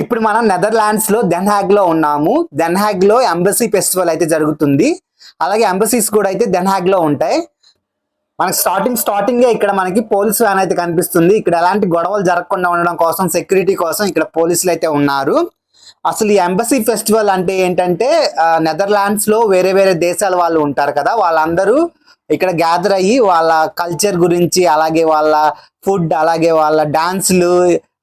ఇప్పుడు మనం నెదర్లాండ్స్లో దెన్హాగ్లో ఉన్నాము. దెన్హాగ్లో ఎంబసీ ఫెస్టివల్ అయితే జరుగుతుంది. అలాగే ఎంబసీస్ కూడా అయితే దెన్హాగ్లో ఉంటాయి. మనకి స్టార్టింగ్ స్టార్టింగ్ ఇక్కడ మనకి పోలీస్ వ్యాన్ అయితే కనిపిస్తుంది. ఇక్కడ ఎలాంటి గొడవలు జరగకుండా ఉండడం కోసం సెక్యూరిటీ కోసం ఇక్కడ పోలీసులు అయితే ఉన్నారు. అసలు ఈ ఎంబసీ ఫెస్టివల్ అంటే ఏంటంటే నెదర్లాండ్స్లో వేరే వేరే దేశాల వాళ్ళు ఉంటారు కదా. వాళ్ళందరూ ఇక్కడ గ్యాదర్ అయ్యి వాళ్ళ కల్చర్ గురించి అలాగే వాళ్ళ ఫుడ్ అలాగే వాళ్ళ డాన్స్లు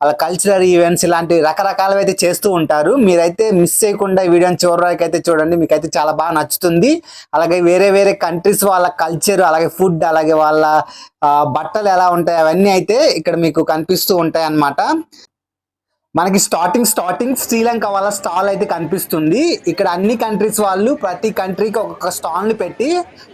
వాళ్ళ కల్చరల్ ఈవెంట్స్ ఇలాంటి రకరకాలవి అయితే చేస్తూ ఉంటారు. మీరైతే మిస్ చేయకుండా ఈ వీడియోని చివరికి అయితే చూడండి. మీకైతే చాలా బాగా నచ్చుతుంది. అలాగే వేరే వేరే కంట్రీస్ వాళ్ళ కల్చర్ అలాగే ఫుడ్ అలాగే వాళ్ళ ఆ, బట్టలు ఎలా ఉంటాయి అవన్నీ అయితే ఇక్కడ మీకు కనిపిస్తూ ఉంటాయి అన్నమాట మనకి స్టార్టింగ్ స్టార్టింగ్ శ్రీలంక వాళ్ళ స్టాల్ అయితే కనిపిస్తుంది. ఇక్కడ అన్ని కంట్రీస్ వాళ్ళు ప్రతి కంట్రీకి ఒక్కొక్క స్టాల్ని పెట్టి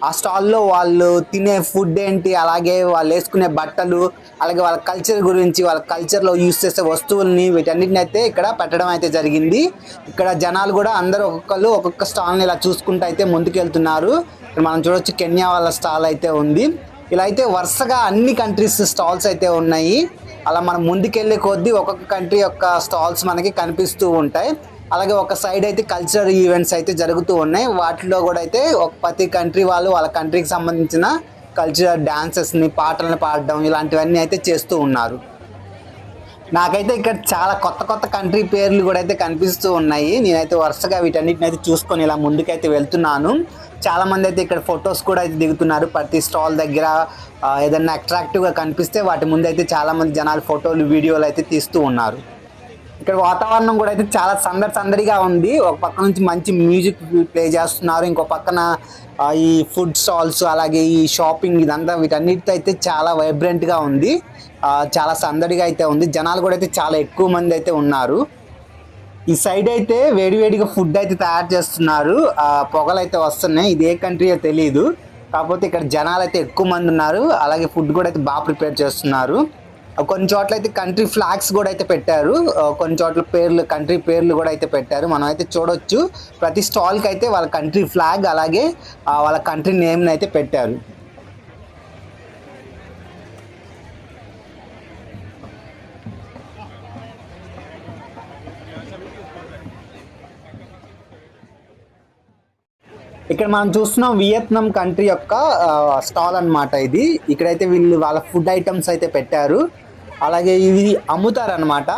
ఆ స్టాల్లో వాళ్ళు తినే ఫుడ్ ఏంటి అలాగే వాళ్ళు వేసుకునే బట్టలు అలాగే వాళ్ళ కల్చర్ గురించి వాళ్ళ కల్చర్లో యూస్ చేసే వస్తువుల్ని వీటన్నిటిని అయితే ఇక్కడ పెట్టడం అయితే జరిగింది. ఇక్కడ జనాలు కూడా అందరూ ఒక్కొక్కరు ఒక్కొక్క స్టాల్ని ఇలా చూసుకుంటూ అయితే ముందుకెళ్తున్నారు. ఇక్కడ మనం చూడొచ్చు కెన్యా వాళ్ళ స్టాల్ అయితే ఉంది. ఇలా అయితే వరుసగా అన్ని కంట్రీస్ స్టాల్స్ అయితే ఉన్నాయి. అలా మనం ముందుకెళ్ళే కొద్దీ ఒక్కొక్క కంట్రీ యొక్క స్టాల్స్ మనకి కనిపిస్తూ ఉంటాయి. అలాగే ఒక సైడ్ అయితే కల్చరల్ ఈవెంట్స్ అయితే జరుగుతూ ఉన్నాయి. వాటిలో కూడా అయితే ఒక ప్రతి కంట్రీ వాళ్ళు వాళ్ళ కంట్రీకి సంబంధించిన కల్చరల్ డ్యాన్సెస్ని పాటలను పాడడం ఇలాంటివన్నీ అయితే చేస్తూ ఉన్నారు. నాకైతే ఇక్కడ చాలా కొత్త కొత్త కంట్రీ పేర్లు కూడా అయితే కనిపిస్తూ ఉన్నాయి. నేనైతే వరుసగా వీటన్నిటిని అయితే చూసుకొని ఇలా ముందుకైతే వెళ్తున్నాను. చాలామంది అయితే ఇక్కడ ఫొటోస్ కూడా అయితే దిగుతున్నారు. ప్రతి స్టాల్ దగ్గర ఏదన్నా అట్రాక్టివ్గా కనిపిస్తే వాటి ముందు అయితే చాలామంది జనాలు ఫోటోలు వీడియోలు అయితే తీస్తూ ఉన్నారు. ఇక్కడ వాతావరణం కూడా అయితే చాలా సందడి సందడిగా ఉంది. ఒక పక్క నుంచి మంచి మ్యూజిక్ ప్లే చేస్తున్నారు. ఇంకో పక్కన ఈ ఫుడ్ స్టాల్స్ అలాగే ఈ షాపింగ్ ఇదంతా వీటన్నిటితో అయితే చాలా వైబ్రెంట్గా ఉంది. చాలా సందడిగా అయితే ఉంది. జనాలు కూడా అయితే చాలా ఎక్కువ మంది అయితే ఉన్నారు. ఈ సైడ్ అయితే వేడివేడిగా ఫుడ్ అయితే తయారు చేస్తున్నారు. పొగలు అయితే వస్తున్నాయి. ఇది ఏ కంట్రీయో తెలియదు కాకపోతే ఇక్కడ జనాలు అయితే ఎక్కువ మంది ఉన్నారు. అలాగే ఫుడ్ కూడా అయితే బాగా ప్రిపేర్ చేస్తున్నారు. కొన్ని చోట్ల అయితే కంట్రీ ఫ్లాగ్స్ కూడా అయితే పెట్టారు. కొన్ని చోట్ల పేర్లు కంట్రీ పేర్లు కూడా అయితే పెట్టారు. మనం అయితే చూడొచ్చు. ప్రతి స్టాల్కి అయితే వాళ్ళ కంట్రీ ఫ్లాగ్ అలాగే వాళ్ళ కంట్రీ నేమ్ని అయితే పెట్టారు. ఇక్కడ మనం చూస్తున్నాం వియత్నాం కంట్రీ యొక్క స్టాల్ అన్నమాట ఇది. ఇక్కడైతే వీళ్ళు వాళ్ళ ఫుడ్ ఐటమ్స్ అయితే పెట్టారు. అలాగే ఇవి అమ్ముతారనమాట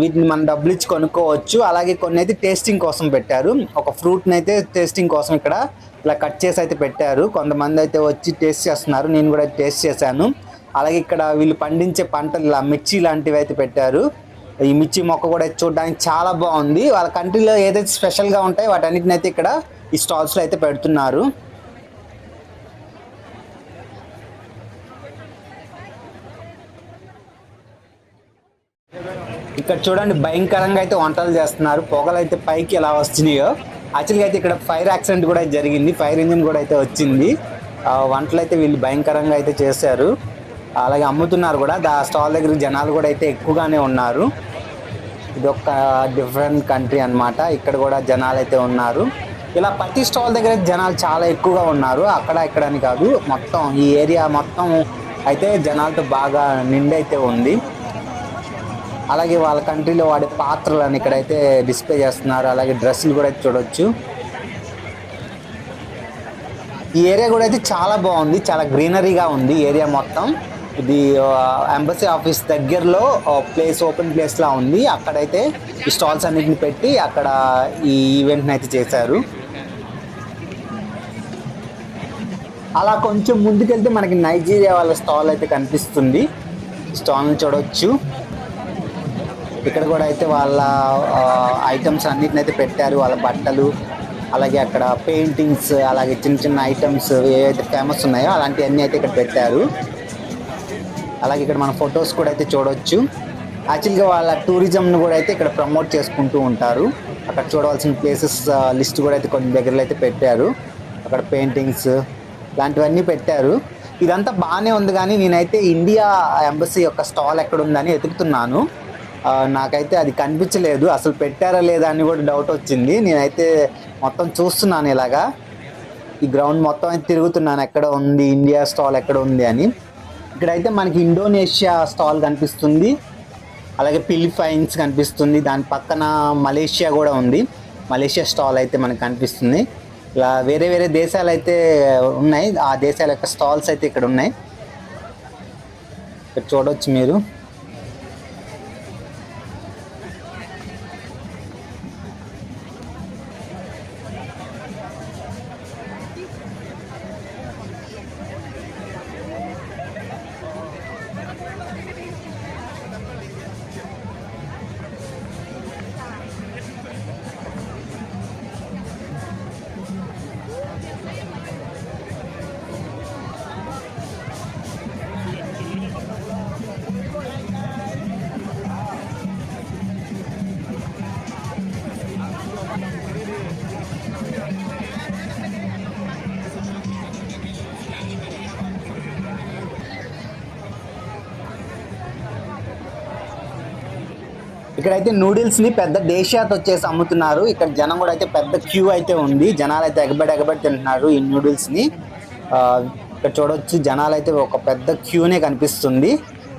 వీటిని మనం డబ్బులు ఇచ్చి కొనుక్కోవచ్చు. అలాగే కొన్ని అయితే టేస్టింగ్ కోసం పెట్టారు. ఒక ఫ్రూట్ని అయితే టేస్టింగ్ కోసం ఇక్కడ ఇలా కట్ చేసి అయితే పెట్టారు. కొంతమంది అయితే వచ్చి టేస్ట్ చేస్తున్నారు. నేను కూడా టేస్ట్ చేశాను. అలాగే ఇక్కడ వీళ్ళు పండించే పంటలు ఇలా మిర్చి లాంటివి అయితే పెట్టారు. ఈ మిర్చి మొక్క కూడా చూడడానికి చాలా బాగుంది. వాళ్ళ కంట్రీలో ఏదైతే స్పెషల్గా ఉంటాయో వాటన్నిటిని అయితే ఇక్కడ ఈ స్టాల్స్లో అయితే పెడుతున్నారు. ఇక్కడ చూడండి భయంకరంగా అయితే వంటలు చేస్తున్నారు. పొగలు అయితే పైకి ఎలా వస్తున్నాయో. యాక్చువల్గా అయితే ఇక్కడ ఫైర్ యాక్సిడెంట్ కూడా జరిగింది. ఫైర్ ఇంజిన్ కూడా అయితే వచ్చింది. వంటలు అయితే వీళ్ళు భయంకరంగా అయితే చేశారు. అలాగే అమ్ముతున్నారు కూడా. దా స్టాల్ దగ్గర జనాలు కూడా అయితే ఎక్కువగానే ఉన్నారు. ఇది ఒక డిఫరెంట్ కంట్రీ అన్నమాట. ఇక్కడ కూడా జనాలు అయితే ఉన్నారు. ఇలా ప్రతి స్టాల్ దగ్గర జనాలు చాలా ఎక్కువగా ఉన్నారు. అక్కడ ఇక్కడ అని కాదు. మొత్తం ఈ ఏరియా మొత్తం అయితే జనాలతో బాగా నిండి అయితే ఉంది. అలాగే వాళ్ళ కంట్రీలో వాడే పాత్రలను ఇక్కడైతే డిస్ప్లే చేస్తున్నారు. అలాగే డ్రెస్సులు కూడా అయితే చూడొచ్చు. ఈ ఏరియా కూడా అయితే చాలా బాగుంది. చాలా గ్రీనరీగా ఉంది ఏరియా మొత్తం. ఇది ఎంబసీ ఆఫీస్ దగ్గరలో ప్లేస్ ఓపెన్ ప్లేస్ లా ఉంది. అక్కడైతే ఈ స్టాల్స్ అన్నిటిని పెట్టి అక్కడ ఈ ఈవెంట్ని అయితే చేశారు. అలా కొంచెం ముందుకెళ్తే మనకి నైజీరియా వాళ్ళ స్టాల్ అయితే కనిపిస్తుంది. స్టాల్ని చూడవచ్చు ఇక్కడ కూడా అయితే వాళ్ళ ఐటమ్స్ అన్నిటిని అయితే పెట్టారు. వాళ్ళ బట్టలు అలాగే అక్కడ పెయింటింగ్స్ అలాగే చిన్న చిన్న ఐటమ్స్ ఏవైతే ఫేమస్ ఉన్నాయో అలాంటివన్నీ అయితే ఇక్కడ పెట్టారు. అలాగే ఇక్కడ మన ఫొటోస్ కూడా అయితే చూడవచ్చు యాక్చువల్గా వాళ్ళ టూరిజంను కూడా అయితే ఇక్కడ ప్రమోట్ చేసుకుంటూ ఉంటారు. అక్కడ చూడవలసిన ప్లేసెస్ లిస్ట్ కూడా అయితే కొన్ని దగ్గరలో అయితే పెట్టారు. అక్కడ పెయింటింగ్స్ ఇలాంటివన్నీ పెట్టారు. ఇదంతా బాగానే ఉంది కానీ నేనైతే ఇండియా ఎంబసీ యొక్క స్టాల్ ఎక్కడ ఉందని వెతుకుతున్నాను నాకైతే అది కనిపించలేదు. అసలు పెట్టారా లేదా అని కూడా డౌట్ వచ్చింది. నేనైతే మొత్తం చూస్తున్నాను ఇలాగా. ఈ గ్రౌండ్ మొత్తం అయితే తిరుగుతున్నాను. ఎక్కడ ఉంది? ఇండియా స్టాల్ ఎక్కడ ఉంది అని. ఇక్కడైతే మనకి ఇండోనేషియా స్టాల్ కనిపిస్తుంది. అలాగే ఫిలిపైన్స్ కనిపిస్తుంది. దాని పక్కన మలేషియా కూడా ఉంది. మలేషియా స్టాల్ అయితే మనకు కనిపిస్తుంది. ఇలా వేరే వేరే దేశాలు అయితే ఉన్నాయి. ఆ దేశాల యొక్క స్టాల్స్ అయితే ఇక్కడ ఉన్నాయి. ఇక్కడ చూడవచ్చు మీరు. ఇక్కడైతే నూడిల్స్ని పెద్ద దేశాత్ వచ్చేసి అమ్ముతున్నారు. ఇక్కడ జనం కూడా అయితే పెద్ద క్యూ అయితే ఉంది. జనాలు అయితే ఎగబడి ఎగబడి తింటున్నారు ఈ నూడిల్స్ని ఇక్కడ చూడొచ్చు జనాలు అయితే ఒక పెద్ద క్యూనే కనిపిస్తుంది.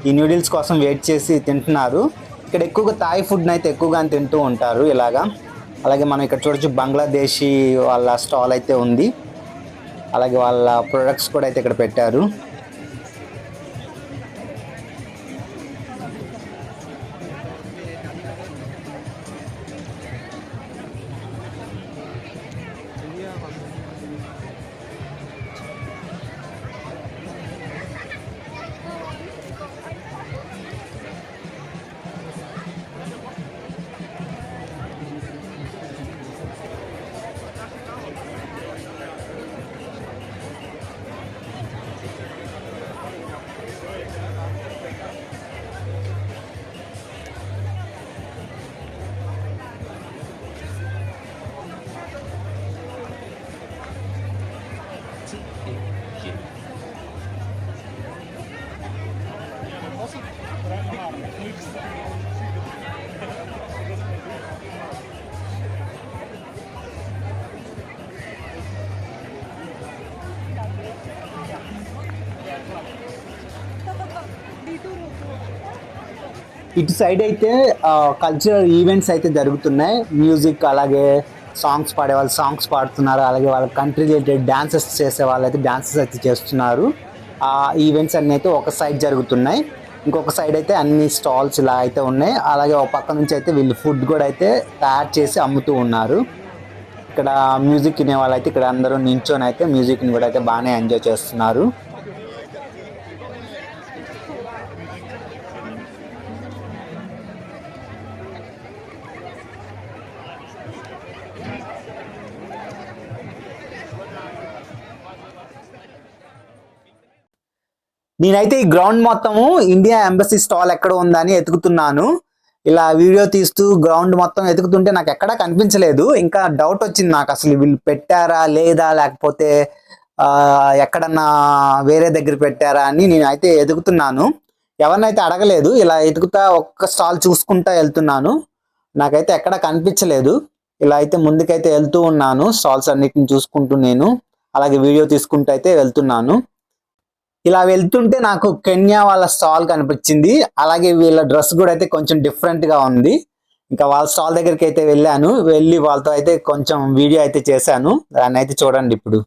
ఈ నూడిల్స్ కోసం వెయిట్ చేసి తింటున్నారు. ఇక్కడ ఎక్కువగా థాయ్ ఫుడ్ అయితే ఎక్కువగా తింటూ ఉంటారు ఇలాగా. అలాగే మనం ఇక్కడ చూడొచ్చు బంగ్లాదేశీ వాళ్ళ స్టాల్ అయితే ఉంది. అలాగే వాళ్ళ ప్రొడక్ట్స్ కూడా అయితే ఇక్కడ పెట్టారు. ఇటు సైడ్ అయితే కల్చరల్ ఈవెంట్స్ అయితే జరుగుతున్నాయి. మ్యూజిక్ అలాగే సాంగ్స్ పాడే వాళ్ళు సాంగ్స్ పాడుతున్నారు. అలాగే వాళ్ళ కంట్రీ రిలేటెడ్ డాన్సెస్ చేసే వాళ్ళు అయితే డాన్సెస్ అయితే చేస్తున్నారు. ఆ ఈవెంట్స్ అన్నీ అయితే ఒక సైడ్ జరుగుతున్నాయి. ఇంకొక సైడ్ అయితే అన్ని స్టాల్స్ ఇలా అయితే ఉన్నాయి. అలాగే ఒక పక్క నుంచి అయితే వీళ్ళు ఫుడ్ కూడా అయితే తయారు చేసి అమ్ముతూ ఉన్నారు. ఇక్కడ మ్యూజిక్ వినే వాళ్ళు అయితే ఇక్కడ అందరూ నించొని అయితే మ్యూజిక్ని కూడా అయితే బాగానే ఎంజాయ్ చేస్తున్నారు. నేనైతే ఈ గ్రౌండ్ మొత్తము ఇండియా ఎంబసీ స్టాల్ ఎక్కడ ఉందని ఎతుకుతున్నాను. ఇలా వీడియో తీస్తూ గ్రౌండ్ మొత్తం ఎతుకుతుంటే నాకు ఎక్కడా కనిపించలేదు. ఇంకా డౌట్ వచ్చింది నాకు అసలు వీళ్ళు పెట్టారా లేదా లేకపోతే ఎక్కడన్నా వేరే దగ్గర పెట్టారా అని నేను అయితే ఎదుగుతున్నాను. ఎవరినైతే అడగలేదు ఇలా ఎదుగుతా ఒక్క స్టాల్ చూసుకుంటా వెళ్తున్నాను. నాకైతే ఎక్కడ కనిపించలేదు. ఇలా అయితే ముందుకైతే వెళ్తూ ఉన్నాను స్టాల్స్ అన్నిటిని చూసుకుంటూ నేను. అలాగే వీడియో తీసుకుంటూ అయితే వెళ్తున్నాను. ఇలా వెళ్తుంటే నాకు కెన్యా వాళ్ళ స్టాల్ కనిపించింది. అలాగే వీళ్ళ డ్రెస్ కూడా అయితే కొంచెం డిఫరెంట్గా ఉంది. ఇంకా వాళ్ళ స్టాల్ దగ్గరికి అయితే వెళ్ళాను. వెళ్ళి వాళ్ళతో అయితే కొంచెం వీడియో అయితే చేశాను. దాన్ని అయితే చూడండి ఇప్పుడు.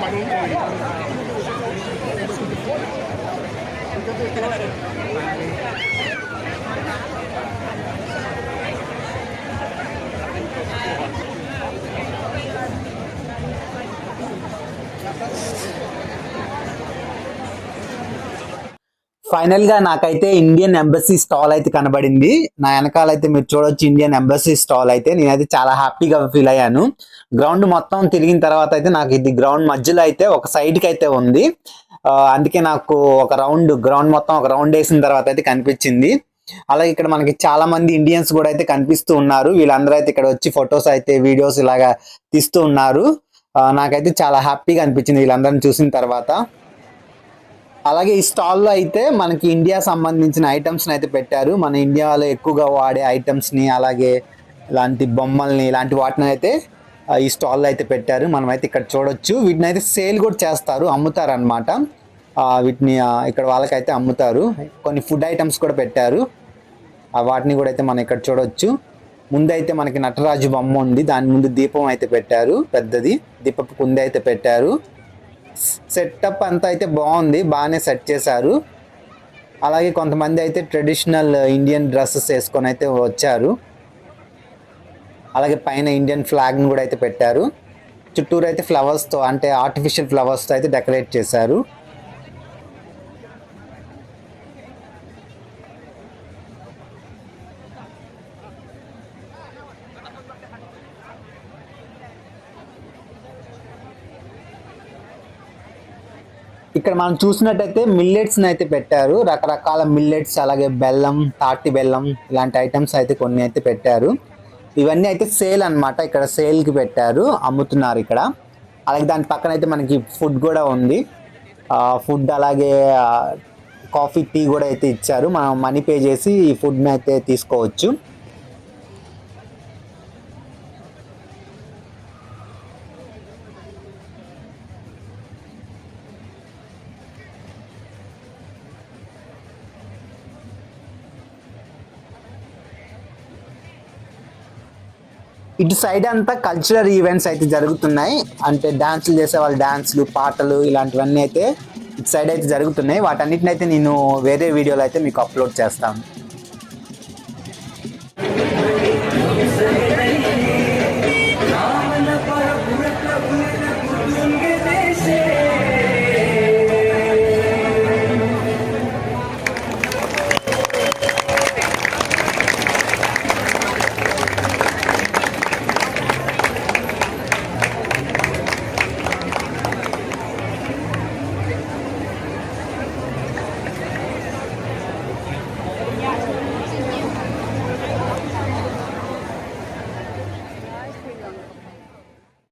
Vale. ఫైనల్గా నాకైతే ఇండియన్ ఎంబసీ స్టాల్ అయితే కనబడింది. నా వెనకాల అయితే మీరు చూడొచ్చు ఇండియన్ ఎంబసీ స్టాల్ అయితే. నేనైతే చాలా హ్యాపీగా ఫీల్ అయ్యాను. గ్రౌండ్ మొత్తం తిరిగిన తర్వాత అయితే నాకు ఇది గ్రౌండ్ మధ్యలో అయితే ఒక సైడ్కి అయితే ఉంది. అందుకే నాకు ఒక రౌండ్ గ్రౌండ్ మొత్తం ఒక రౌండ్ వేసిన తర్వాత అయితే కనిపించింది. అలాగే ఇక్కడ మనకి చాలా మంది ఇండియన్స్ కూడా అయితే కనిపిస్తూ ఉన్నారు. వీళ్ళందరూ అయితే ఇక్కడ వచ్చి ఫొటోస్ అయితే వీడియోస్ ఇలాగా తీస్తూ ఉన్నారు. నాకైతే చాలా హ్యాపీగా అనిపించింది వీళ్ళందరిని చూసిన తర్వాత. అలాగే ఈ స్టాల్లో అయితే మనకి ఇండియా సంబంధించిన ఐటమ్స్ని అయితే పెట్టారు. మన ఇండియాలో ఎక్కువగా వాడే ఐటమ్స్ని అలాగే ఇలాంటి బొమ్మల్ని ఇలాంటి వాటిని అయితే ఈ స్టాల్లో అయితే పెట్టారు. మనమైతే ఇక్కడ చూడొచ్చు. వీటిని అయితే సేల్ కూడా చేస్తారు అమ్ముతారు అనమాట వీటిని ఇక్కడ వాళ్ళకైతే అమ్ముతారు. కొన్ని ఫుడ్ ఐటమ్స్ కూడా పెట్టారు. వాటిని కూడా అయితే మనం ఇక్కడ చూడొచ్చు. ముందైతే మనకి నటరాజు బొమ్మ ఉంది. దాని ముందు దీపం అయితే పెట్టారు పెద్దది. దీపపు కుంది అయితే పెట్టారు. సెటప్ అంతా అయితే బాగుంది బాగానే సెట్ చేశారు. అలాగే కొంతమంది అయితే ట్రెడిషనల్ ఇండియన్ డ్రెస్సెస్ వేసుకొని అయితే వచ్చారు. అలాగే పైన ఇండియన్ ఫ్లాగ్ని కూడా అయితే పెట్టారు. చుట్టూరు అయితే ఫ్లవర్స్తో అంటే ఆర్టిఫిషియల్ ఫ్లవర్స్తో అయితే డెకరేట్ చేశారు. ఇక్కడ మనం చూసినట్టయితే మిల్లెట్స్ అయితే పెట్టారు. రకరకాల మిల్లెట్స్ అలాగే బెల్లం తాటి బెల్లం ఇలాంటి ఐటమ్స్ అయితే కొన్ని అయితే పెట్టారు. ఇవన్నీ అయితే సేల్ అన్నమాట. ఇక్కడ సేల్కి పెట్టారు. అమ్ముతున్నారు ఇక్కడ. అలాగే దాని పక్కన అయితే మనకి ఫుడ్ కూడా ఉంది. ఫుడ్ అలాగే కాఫీ టీ కూడా అయితే ఇచ్చారు. మనం మనీ పే చేసి ఈ ఫుడ్ని అయితే తీసుకోవచ్చు. ఇటు సైడ్ అంతా కల్చరల్ ఈవెంట్స్ అయితే జరుగుతున్నాయి. అంటే డాన్సులు చేసే వాళ్ళు డాన్సులు పాటలు ఇలాంటివన్నీ అయితే ఇటు సైడ్ అయితే జరుగుతున్నాయి. వాటన్నిటిని అయితే నేను వేరే వీడియోలో అయితే మీకు అప్లోడ్ చేస్తాను.